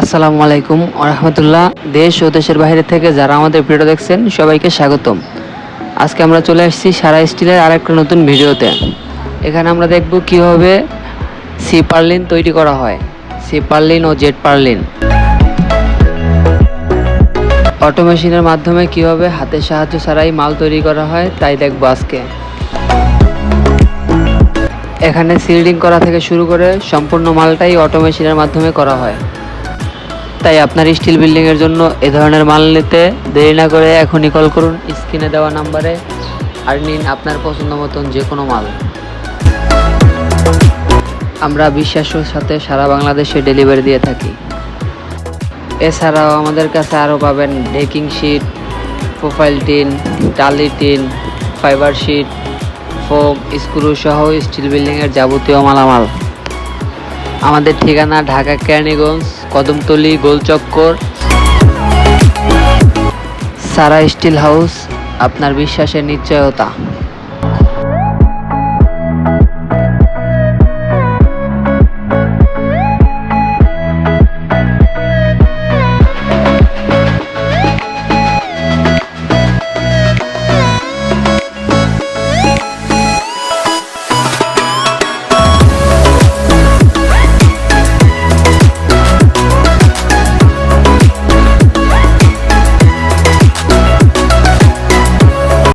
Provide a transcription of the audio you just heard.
আসসালামু আলাইকুম রহমতুল্লাহ। দেশ ও দেশের বাইরে থেকে যারা আমাদের ভিডিও দেখছেন, সবাইকে স্বাগতম। আজকে আমরা চলে আসছি সারা স্টিলের আরেকটা নতুন ভিডিওতে। এখানে আমরা দেখব কীভাবে সি পার্লিন তৈরি করা হয়। সি পার্লিন ও জেট পার্লিন। অটোমেশিনের মাধ্যমে কীভাবে হাতের সাহায্য ছাড়াই মাল তৈরি করা হয়, তাই দেখব আজকে। এখানে সিল্ডিং করা থেকে শুরু করে সম্পূর্ণ মালটাই অটোমেশিনের মাধ্যমে করা হয়। তাই আপনার স্টিল বিল্ডিং এর জন্য এ ধরনের মাল নিতে দেরি না করে এখনই কল করুন। স্ক্রিনে দেওয়া নাম্বারে আর নিন আপনার পছন্দ মতন যে কোনো মাল। আমরা বিশ্বাসের সাথে সারা বাংলাদেশে ডেলিভারি দিয়ে থাকি। এছাড়াও আমাদের কাছে আরও পাবেন ডেকিং শিট প্রোফাইল টিন টালি tin fibre sheet foam screw সহ স্টিল বিল্ডিংয়ের যাবতীয় মালামাল। আমাদের ঠিকানা ঢাকা কেরানীগঞ্জ কদমতলি গোলচক্কর। সারা স্টিল হাউস আপনার বিশ্বাসের নিশ্চয়তা।